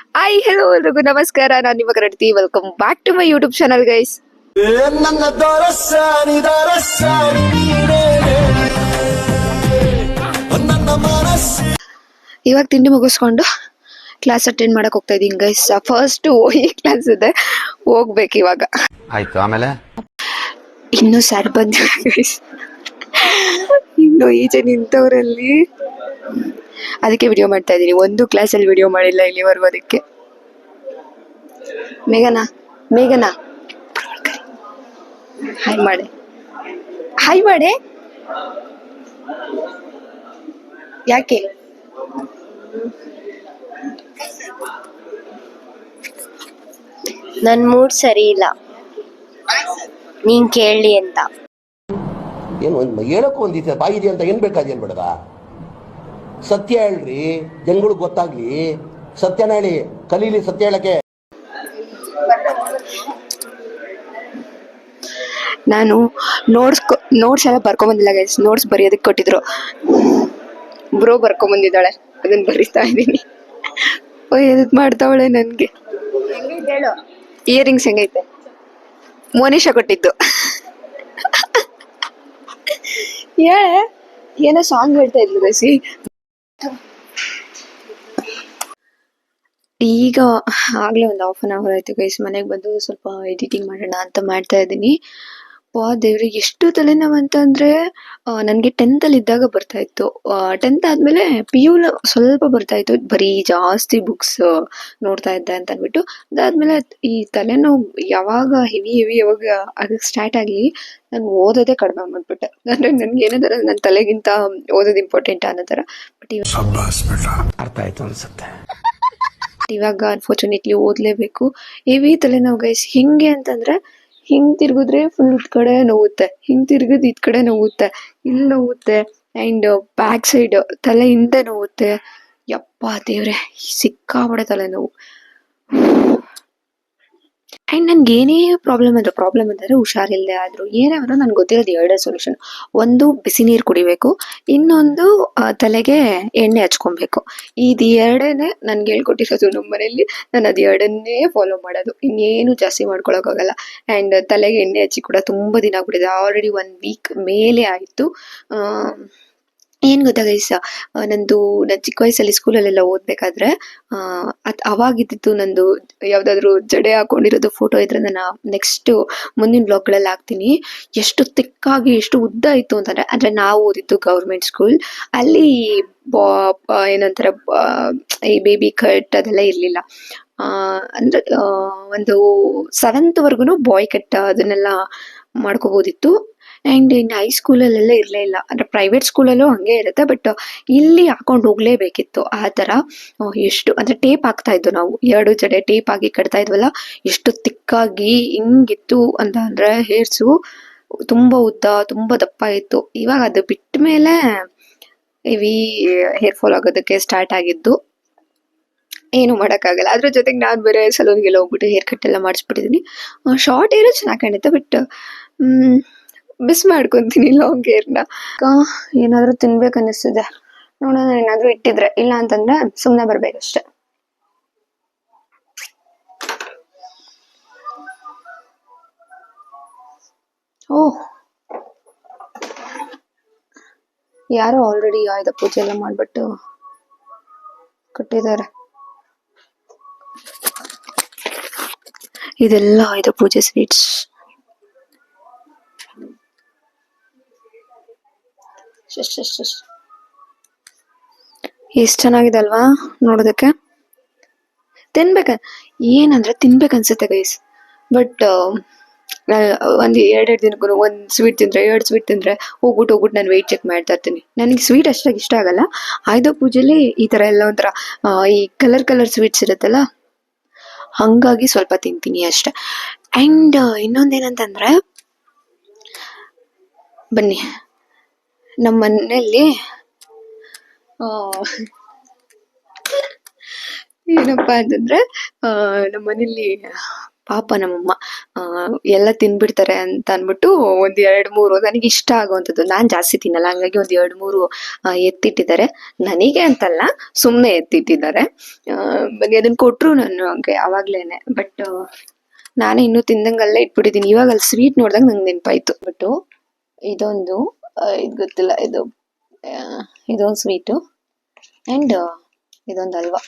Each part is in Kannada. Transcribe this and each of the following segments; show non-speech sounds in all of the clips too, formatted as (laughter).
ಹಾಯ್ ಹೆಲೋ ಎಲ್ರಿಗೂ ನಮಸ್ಕಾರ. ನಾನು ನಿಮ್ಮ ಕರಡ್ತಿ welcome back to my YouTube channel guys ಇವಾಗ ತಿಂಡಿ ಮುಗಿಸ್ಕೊಂಡು ಕ್ಲಾಸ್ ಅಟೆಂಡ್ ಮಾಡಕ್ ಹೋಗ್ತಾ ಇದೀನಿ ಗೈಸ್ ಫಸ್ಟ್ ಹೋಗಿ ಕ್ಲಾಸ್ ಇದೆ. ಹೋಗ್ಬೇಕು ಇವಾಗ. ಆಯ್ತು ಆಮೇಲೆ? ಇನ್ನು ಸರ್ ಬಂದಿಲ್ಲ ಗೈಸ್ ಇನ್ನು ಈಚೆ ನಿಂತವರಲ್ಲಿ ಅದಕ್ಕೆ ವಿಡಿಯೋ ಮಾಡ್ತಾ ಇದ್ದೀನಿ. ಒಂದು ಕ್ಲಾಸಲ್ಲಿ ವಿಡಿಯೋ ಮಾಡಿಲ್ಲ ಇಲ್ಲಿವರೆಗೂ ಅದಕ್ಕೆ ಮೇಘನಾ ಮೇಘನಾ. ಹಾಯ್ ಮಾಡೆ. ಹಾಯ್ ಮಾಡೆ? ಯಾಕೆ? ನನ್ ಮೂಡ್ ಸರಿ ಇಲ್ಲ. ನೀನ್ ಕೇಳಿ ಅಂತ. ಏನು ಒಂದು ಹೇಳಕ್ಕೂ ಬಾಯಿ ಬಾಯಿದೆ ಅಂತ ಏನ್ ಬೇಕಾದ ಏನ್ ಬೇಡದ ಸತ್ಯ ಹೇಳ್ರಿ ಜನಗಳಿಗೆ ಗೊತ್ತಾಗ್ಲಿ. ಸತ್ಯನ ಹೇಳಿ ಕಲೀಲಿ ಸತ್ಯ ಹೇಳಕ್ಕೆ. ನಾನು ನೋಟ್ಸ್ ನೋಟ್ಸ್ ಎಲ್ಲ ಬರ್ಕೊಂಬಂದಿಲ್ಲ ಗೈಸ್ ನೋಟ್ಸ್ ಬರೆಯೋದಕ್ಕೆ ಕೊಟ್ಟಿದ್ರು. ಬ್ರೋ ಬರ್ಕೊಂಬಂದಿದ್ದಾಳೆ ಅದನ್ನ ಬರಿತಾ ಇದ್ದೀನಿ. ಓ ಎದ್ ಮಾಡ್ತಾವಳೆ ನನ್ಗೆ? ಇಯರಿಂಗ್ಸ್ ಹೆಂಗೈತೆ? ಮೋನಿಷಾ ಕೊಟ್ಟಿದ್ದು. ಹೇಳೆ ಏನೋ ಸಾಂಗ್ ಹೇಳ್ತಾ ಇದ್ಲು ಬೇಸಿ ಈಗ ಆಗ್ಲೇ ಒಂದು ಹಾಫ್ ಆನ್ ಅವರ್ ಆಯ್ತು ಗೈಸ್ ಮನೆಗೆ ಬಂದು ಸ್ವಲ್ಪ ಎಡಿಟಿಂಗ್ ಮಾಡೋಣ ಅಂತ ಮಾಡ್ತಾ ಇದ್ದೀನಿ. ವಾ ದೇವ್ರಿ ಎಷ್ಟು ತಲೆನೋವು ಅಂತಂದ್ರೆ ನನಗೆ ನನ್ಗೆ ಟೆಂತ್ ಅಲ್ಲಿ ಇದ್ದಾಗ ಬರ್ತಾ ಇತ್ತು. ಟೆಂತ್ ಆದ್ಮೇಲೆ ಪಿ ಯು ಸ್ವಲ್ಪ ಬರ್ತಾ ಇತ್ತು. ಬರೀ ಜಾಸ್ತಿ ಬುಕ್ಸ್ ನೋಡ್ತಾ ಇದ್ದೆ ಅಂತ ಅಂದ್ಬಿಟ್ಟು. ಅದಾದ್ಮೇಲೆ ಈ ತಲೆನೋವು ಯಾವಾಗ ಹೆವಿ ಹೆವಿ ಯಾವಾಗ ಅದಕ್ಕೆ ಸ್ಟಾರ್ಟ್ ಆಗಿ ನಾನು ಓದೋದೇ ಕಡಿಮೆ ಮಾಡ್ಬಿಟ್ಟೆ ಅಂದ್ರೆ ನನ್ಗೆ ಏನಂದ್ರೆ ನನ್ನ ತಲೆಗಿಂತ ಓದೋದು ಇಂಪಾರ್ಟೆಂಟ್ ಅನ್ನೋ ಥರ. ಬಟ್ ಅರ್ಥ ಆಯ್ತು ಅನ್ಸುತ್ತೆ. (laughs) ಇವಾಗ ಅನ್ಫಾರ್ಚುನೇಟ್ಲಿ ಓದ್ಲೇಬೇಕು. ಹೆವಿ ತಲೆನೋವು ಗೈಸ್ ಹೆಂಗೆ ಅಂತಂದ್ರೆ ಹಿಂಗ್ ತಿರುಗಿದ್ರೆ ಫುಲ್ ಇತ್ ಕಡೆ ನೋವುತ್ತೆ. ಹಿಂಗೆ ತಿರ್ಗಿದ್ ಇದ್ ಕಡೆ ನೋವುತ್ತೆ. ಇಲ್ಲಿ ನೋವುತ್ತೆ ಅಂಡ್ ಬ್ಯಾಕ್ ಸೈಡ್ ತಲೆ ಹಿಂದೆ ನೋವುತ್ತೆ. ಯಪ್ಪ ದೇವ್ರೆ, ಸಿಕ್ಕಾಪಡೆ ತಲೆನೋವು. ಅಂಡ್ ನನ್ಗೆ ಏನೇ ಪ್ರಾಬ್ಲಮ್ ಅಂದ್ರೆ ಪ್ರಾಬ್ಲಮ್ ಅಂದ್ರೆ ಹುಷಾರಿಲ್ಲದೆ ಆದ್ರು, ಏನೇ ಆದ್ರೂ ನನ್ಗೆ ಗೊತ್ತಿರೋದು ಎರಡೇ ಸೊಲ್ಯೂಷನ್ ಒಂದು ಬಿಸಿ ನೀರು ಕುಡಿಬೇಕು, ಇನ್ನೊಂದು ತಲೆಗೆ ಎಣ್ಣೆ ಹಚ್ಕೊಬೇಕು. ಇದು ಎರಡೇನೆ ನನ್ಗೆ ಹೇಳ್ಕೊಟ್ಟಿರೋದು ನಮ್ಮ ಮನೆಯಲ್ಲಿ ನಾನು ಅದು ಎರಡನ್ನೇ ಫಾಲೋ ಮಾಡೋದು. ಇನ್ನೇನು ಜಾಸ್ತಿ ಮಾಡ್ಕೊಳ್ಳೋಕ್ಕಾಗಲ್ಲ ಆ್ಯಂಡ್ ತಲೆಗೆ ಎಣ್ಣೆ ಹಚ್ಚಿ ಕೂಡ ತುಂಬ ದಿನ ಆಗ್ಬಿಟ್ಟಿದೆ ಆಲ್ರೆಡಿ ಒನ್ ವೀಕ್ ಮೇಲೆ ಆಯಿತು. ಏನು ಗೊತ್ತಾ ನಂದು, ನಾನು ಚಿಕ್ಕ ವಯಸ್ಸಲ್ಲಿ ಸ್ಕೂಲಲ್ಲೆಲ್ಲ ಓದಬೇಕಾದ್ರೆ ಅದು ಅವಾಗಿದ್ದಿದ್ದು ನಂದು ಯಾವುದಾದ್ರೂ ಜಡೆ ಹಾಕೊಂಡಿರೋದು ಫೋಟೋ ಇದ್ರೆ ನಾನು ನೆಕ್ಸ್ಟ್ ಮುಂದಿನ ಬ್ಲಾಗ್ಗಳಲ್ಲಿ ಹಾಕ್ತೀನಿ. ಎಷ್ಟು ತಿಕ್ಕಾಗಿ ಎಷ್ಟು ಉದ್ದ ಇತ್ತು ಅಂತಂದ್ರೆ, ಅಂದರೆ ನಾವು ಓದಿದ್ದು ಗೌರ್ಮೆಂಟ್ ಸ್ಕೂಲ್ ಅಲ್ಲಿ ಏನಂತಾರೆ ಈ ಬೇಬಿ ಕಟ್ ಅದೆಲ್ಲ ಇರಲಿಲ್ಲ. ಅಂದ್ರೆ ಒಂದು ಸೆವೆಂತ್ವರೆಗೂ ಬಾಯ್ ಕಟ್ ಅದನ್ನೆಲ್ಲ ಮಾಡ್ಕೋಬೋದಿತ್ತು. ಆ್ಯಂಡ್ ಇನ್ನು ಹೈಸ್ಕೂಲಲ್ಲೆಲ್ಲ ಇರಲೇ ಇಲ್ಲ. ಅಂದರೆ ಪ್ರೈವೇಟ್ ಸ್ಕೂಲಲ್ಲೂ ಹಾಗೆ ಇರುತ್ತೆ ಬಟ್ ಇಲ್ಲಿ ಹಾಕೊಂಡು ಹೋಗಲೇಬೇಕಿತ್ತು ಆ ಥರ. ಎಷ್ಟು, ಅಂದರೆ ಟೇಪ್ ಹಾಕ್ತಾ ಇದ್ದು ನಾವು. ಎರಡು ಜಡೆ ಟೇಪ್ ಹಾಕಿ ಕಟ್ತಾ ಇದ್ವಲ್ಲ, ಎಷ್ಟು ತಿಕ್ಕಾಗಿ ಹಿಂಗಿತ್ತು ಅಂತ ಅಂದರೆ ಹೇರ್ಸು ತುಂಬ ಉದ್ದ, ತುಂಬ ದಪ್ಪ ಇತ್ತು. ಇವಾಗ ಅದು ಬಿಟ್ಟ ಮೇಲೆ ಇವಿ ಹೇರ್ ಫಾಲ್ ಆಗೋದಕ್ಕೆ ಸ್ಟಾರ್ಟ್ ಆಗಿದ್ದು ಏನು ಮಾಡೋಕ್ಕಾಗಲ್ಲ. ಅದ್ರ ಜೊತೆಗೆ ನಾನು ಬೇರೆ ಸಲೂನ್ಗೆಲ್ಲ ಹೋಗ್ಬಿಟ್ಟು ಹೇರ್ ಕಟ್ ಎಲ್ಲ ಮಾಡಿಸ್ಬಿಟ್ಟಿದ್ದೀನಿ ಶಾರ್ಟ್ ಹೇರು ಚೆನ್ನಾಗಿ ಕಾಣುತ್ತೆ ಬಟ್ ಮಿಸ್ ಮಾಡ್ಕೊತೀನಿ ಲಾಂಗ್ ಹೇರ್ನ ಏನಾದರೂ ತಿನ್ಬೇಕು ಅನ್ನಿಸ್ತಿದೆ. ನೋಡೋಣ ಏನಾದರೂ ಇಟ್ಟಿದ್ರೆ. ಇಲ್ಲ ಅಂತಂದ್ರೆ ಸುಮ್ಮನೆ ಬರಬೇಕಷ್ಟೆ ಓಹ್ ಯಾರೋ ಆಲ್ರೆಡಿ ಆಯ್ದ ಪೂಜೆ ಎಲ್ಲ ಮಾಡ್ಬಿಟ್ಟು ಕೊಟ್ಟಿದ್ದಾರೆ. ಇದೆಲ್ಲ ಆಯ್ದ ಪೂಜೆ ಸ್ವೀಟ್ಸ್. ಎಷ್ಟು ಚೆನ್ನಾಗಿದೆ ಅಲ್ವಾ ನೋಡೋದಕ್ಕೆ? ತಿನ್ಬೇಕ. ಏನಂದ್ರೆ ತಿನ್ಬೇಕನ್ಸುತ್ತೆ ಗೈಸ್ ಬಟ್ ಒಂದು ಎರಡೆರಡು ದಿನಕ್ಕೂ ಒಂದು ಸ್ವೀಟ್ ತಿಂದ್ರೆ, ಎರಡು ಸ್ವೀಟ್ ತಿಂದರೆ ಹೋಗ್ಬಿಟ್ಟು ಹೋಗ್ಬಿಟ್ಟು ನಾನು ವೆಯ್ಟ್ ಚೆಕ್ ಮಾಡ್ತಾ ಇರ್ತೀನಿ. ನನಗೆ ಸ್ವೀಟ್ ಅಷ್ಟಾಗಿ ಇಷ್ಟ ಆಗಲ್ಲ. ಆಯುಧ ಪೂಜೆಲಿ ಈ ಥರ ಎಲ್ಲ ಒಂಥರ ಈ ಕಲರ್ ಕಲರ್ ಸ್ವೀಟ್ಸ್ ಇರುತ್ತಲ್ಲ, ಹಂಗಾಗಿ ಸ್ವಲ್ಪ ತಿಂತೀನಿ ಅಷ್ಟೆ. ಆ್ಯಂಡ್ ಇನ್ನೊಂದೇನಂತಂದ್ರೆ, ಬನ್ನಿ. ನಮ್ಮ ಮನೆಯಲ್ಲಿ ಏನಪ್ಪಾ ಅಂತಂದ್ರೆ ನಮ್ಮ ಮನೇಲಿ ಪಾಪ ನಮ್ಮಮ್ಮ ಎಲ್ಲ ತಿನ್ಬಿಡ್ತಾರೆ ಅಂತ ಅಂದ್ಬಿಟ್ಟು ಒಂದ್ ಎರಡ್ ಮೂರು, ನನಗೆ ಇಷ್ಟ ಆಗುವಂಥದ್ದು, ನಾನ್ ಜಾಸ್ತಿ ತಿನ್ನಲ್ಲ, ಹಂಗಾಗಿ ಒಂದ್ ಎರಡ್ ಮೂರು ಎತ್ತಿಟ್ಟಿದ್ದಾರೆ. ನನಗೆ ಅಂತಲ್ಲ, ಸುಮ್ನೆ ಎತ್ತಿಟ್ಟಿದ್ದಾರೆ. ಬಗ್ಗೆ ಅದನ್ನ ಕೊಟ್ರು ನಾನು ಹಂಗೆ ಅವಾಗ್ಲೇನೆ, ಬಟ್ ನಾನೇ ಇನ್ನೂ ತಿಂದಂಗೆಲ್ಲ ಇಟ್ಬಿಟ್ಟಿದ್ದೀನಿ. ಇವಾಗ ಅಲ್ಲಿ ಸ್ವೀಟ್ ನೋಡಿದಾಗ ನಂಗೆ ನೆನಪಾಯ್ತು. ಬಟ್, ಇದೊಂದು ಇದ್ ಗೊತ್ತಿಲ್ಲ ಇದು ಇದೊಂದು ಸ್ವೀಟು ಅಂಡ್ ಇದೊಂದು ಹಲ್ವಾ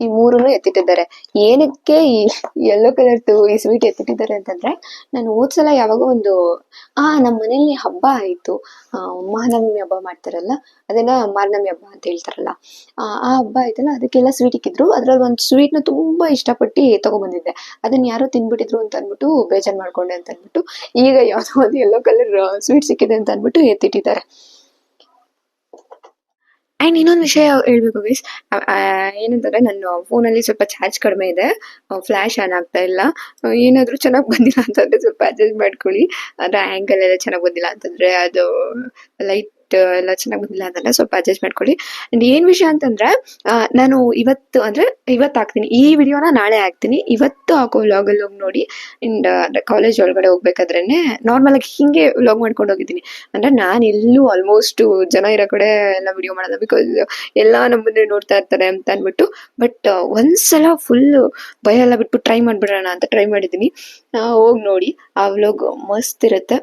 ಈ ಮೂರನ್ನು ಎತ್ತಿಟ್ಟಿದ್ದಾರೆ. ಏನಕ್ಕೆ ಈ ಯೆಲ್ಲೋ ಕಲರ್ದು ಈ ಸ್ವೀಟ್ ಎತ್ತಿಟ್ಟಿದ್ದಾರೆ ಅಂತಂದ್ರೆ, ನಾನು ಹೋದ್ಸಲ ಯಾವಾಗ ಒಂದು, ಆ ನಮ್ಮ ಮನೇಲಿ ಹಬ್ಬ ಆಯ್ತು. ಮಹಾನವಮಿ ಹಬ್ಬ ಮಾಡ್ತಾರಲ್ಲ, ಅದನ್ನ ಮಾರ್ನಮಿ ಹಬ್ಬ ಅಂತ ಹೇಳ್ತಾರಲ್ಲ, ಆ ಆ ಹಬ್ಬ ಆಯ್ತಲ್ಲ, ಅದಕ್ಕೆಲ್ಲ ಸ್ವೀಟ್ ಇಕ್ಕಿದ್ರು. ಅದ್ರಲ್ಲಿ ಒಂದು ಸ್ವೀಟ್ನ ತುಂಬಾ ಇಷ್ಟಪಟ್ಟು ತಗೊಂಡ್ಬಂದಿದ್ದೆ ಅದನ್ನ ಯಾರೋ ತಿನ್ಬಿಟ್ಟಿದ್ರು ಅಂತ ಅಂದ್ಬಿಟ್ಟು, ಬೇಜಾರ್ ಮಾಡ್ಕೊಂಡೆ ಅಂತ ಅಂದ್ಬಿಟ್ಟು, ಈಗ ಯಾವುದೋ ಒಂದು ಯೆಲ್ಲೋ ಕಲರ್ ಸ್ವೀಟ್ ಸಿಕ್ಕಿದೆ ಅಂತ ಅಂದ್ಬಿಟ್ಟು ಎತ್ತಿಟ್ಟಿದ್ದಾರೆ. ಆ್ಯಂಡ್ ಇನ್ನೊಂದು ವಿಷಯ ಹೇಳ್ಬೇಕು ಗೈಸ್ ಏನಂತಂದ್ರೆ ನನ್ನ ಫೋನಲ್ಲಿ ಸ್ವಲ್ಪ ಚಾರ್ಜ್ ಕಡಿಮೆ ಇದೆ. ಫ್ಲ್ಯಾಶ್ ಆನ್ ಆಗ್ತಾ ಇಲ್ಲ. ಏನಾದರೂ ಚೆನ್ನಾಗಿ ಬಂದಿಲ್ಲ ಅಂತಂದ್ರೆ ಸ್ವಲ್ಪ ಅಡ್ಜಸ್ಟ್ ಮಾಡ್ಕೊಳ್ಳಿ. ಅದರ ಆ್ಯಂಗಲ್ ಎಲ್ಲ ಚೆನ್ನಾಗಿ ಬಂದಿಲ್ಲ ಅಂತಂದ್ರೆ ಅದು ಲೈಟ್ ಎಲ್ಲ ಚೆನ್ನಾಗಿ ಬಂದಿಲ್ಲ ಅಂತಂದ್ರೆ ಸ್ವಲ್ಪ ಅಡ್ಜಸ್ಟ್ ಮಾಡ್ಕೊಳ್ಳಿ. ಅಂಡ್ ಏನ್ ವಿಷಯ ಅಂತಂದ್ರೆ ನಾನು ಇವತ್ತು ಅಂದ್ರೆ ಇವತ್ತು ಹಾಕ್ತೀನಿ. ಈ ವಿಡಿಯೋನ ನಾಳೆ ಹಾಕ್ತೀನಿ. ಇವತ್ತು ಹಾಕೋ ವ್ಲಾಗಲ್ಲಿ ಹೋಗಿ ನೋಡಿ. ಅಂಡ್ ಕಾಲೇಜ್ ಒಳಗಡೆ ಹೋಗ್ಬೇಕಾದ್ರೇನೆ ನಾರ್ಮಲ್ ಆಗಿ ಹಿಂಗೆ ವ್ಲಾಗ್ ಮಾಡ್ಕೊಂಡು ಹೋಗಿದ್ದೀನಿ. ಅಂದ್ರೆ ನಾನು ಎಲ್ಲೂ ಆಲ್ಮೋಸ್ಟ್ ಜನ ಇರೋ ಕಡೆ ಎಲ್ಲ ವಿಡಿಯೋ ಮಾಡೋದು ಬಿಕಾಸ್ ಎಲ್ಲ ನಮ್ಮನ್ನೇ ನೋಡ್ತಾ ಇರ್ತಾರೆ ಅಂತ ಅಂದ್ಬಿಟ್ಟು ಬಟ್ ಒಂದ್ಸಲ ಫುಲ್ ಭಯ ಎಲ್ಲ ಬಿಟ್ಬಿಟ್ಟು ಟ್ರೈ ಮಾಡ್ಬಿಡೋಣ ಅಂತ ಟ್ರೈ ಮಾಡಿದ್ದೀನಿ. ಹೋಗಿ ನೋಡಿ. ಆ ವ್ಲಾಗ್ ಮಸ್ತ್ ಇರುತ್ತೆ.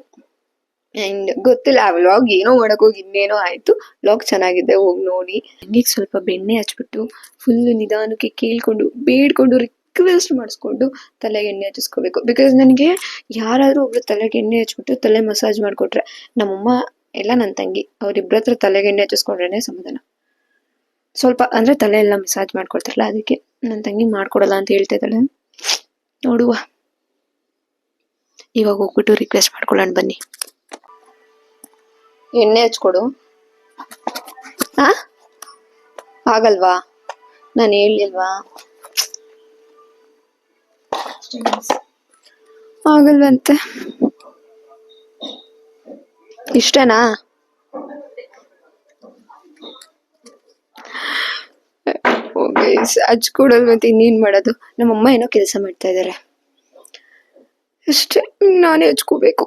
ಅಂಡ್ ಗೊತ್ತಿಲ್ಲ, ಆ ವ್ಲಾಗ್ ಏನೋ ಮಾಡಕ್ ಹೋಗಿ ಇನ್ನೇನೋ ಆಯ್ತು. ವ್ಲಾಗ್ ಚೆನ್ನಾಗಿದೆ, ಹೋಗಿ ನೋಡಿ. ಹಂಗೆ ಸ್ವಲ್ಪ ಬೆಣ್ಣೆ ಹಚ್ಬಿಟ್ಟು ಫುಲ್ ನಿಧಾನಕ್ಕೆ ಕೇಳ್ಕೊಂಡು, ಬೇಡ್ಕೊಂಡು ರಿಕ್ವೆಸ್ಟ್ ಮಾಡಿಸ್ಕೊಂಡು ತಲೆಗೆ ಎಣ್ಣೆ ಹಚ್ಚಿಸ್ಕೋಬೇಕು ಬಿಕಾಸ್ ನನಗೆ ಯಾರಾದ್ರೂ ಒಬ್ರು ತಲೆಗೆ ಎಣ್ಣೆ ಹಚ್ಬಿಟ್ಟು ತಲೆ ಮಸಾಜ್ ಮಾಡ್ಕೊಟ್ರೆ, ನಮ್ಮಮ್ಮ ಎಲ್ಲ ನನ್ನ ತಂಗಿ, ಅವ್ರಿಬ್ರ ಹತ್ರ ತಲೆಗೆ ಎಣ್ಣೆ ಹಚ್ಚಿಸ್ಕೊಂಡ್ರೇನೆ ಸಮಾಧಾನ. ಸ್ವಲ್ಪ ಅಂದ್ರೆ ತಲೆ ಎಲ್ಲ ಮಸಾಜ್ ಮಾಡ್ಕೊಡ್ತಾರಲ್ಲ, ಅದಕ್ಕೆ ನನ್ನ ತಂಗಿ ಮಾಡ್ಕೊಡಲ್ಲ ಅಂತ ಹೇಳ್ತಾ ಇದ್ದಾಳೆ. ನೋಡುವ. ಇವಾಗ ಹೋಗ್ಬಿಟ್ಟು ರಿಕ್ವೆಸ್ಟ್ ಮಾಡ್ಕೊಳ್ಳೋಣ ಬನ್ನಿ. ಎಣ್ಣೆ ಹಚ್ಕೊಡು. ಆ? ಆಗಲ್ವಾ? ನಾನು ಹೇಳಿಲ್ವಾ ಆಗಲ್ವಂತೆ. ಇಷ್ಟನಾ? ಹಚ್ಕೊಡೋದು ಮತ್ತೆ ಇನ್ನೇನ್ ಮಾಡೋದು? ನಮ್ಮಮ್ಮ ಏನೋ ಕೆಲಸ ಮಾಡ್ತಾ ಇದ್ದಾರೆ ಅಷ್ಟೇ, ನಾನೇ ಹಚ್ಕೋಬೇಕು.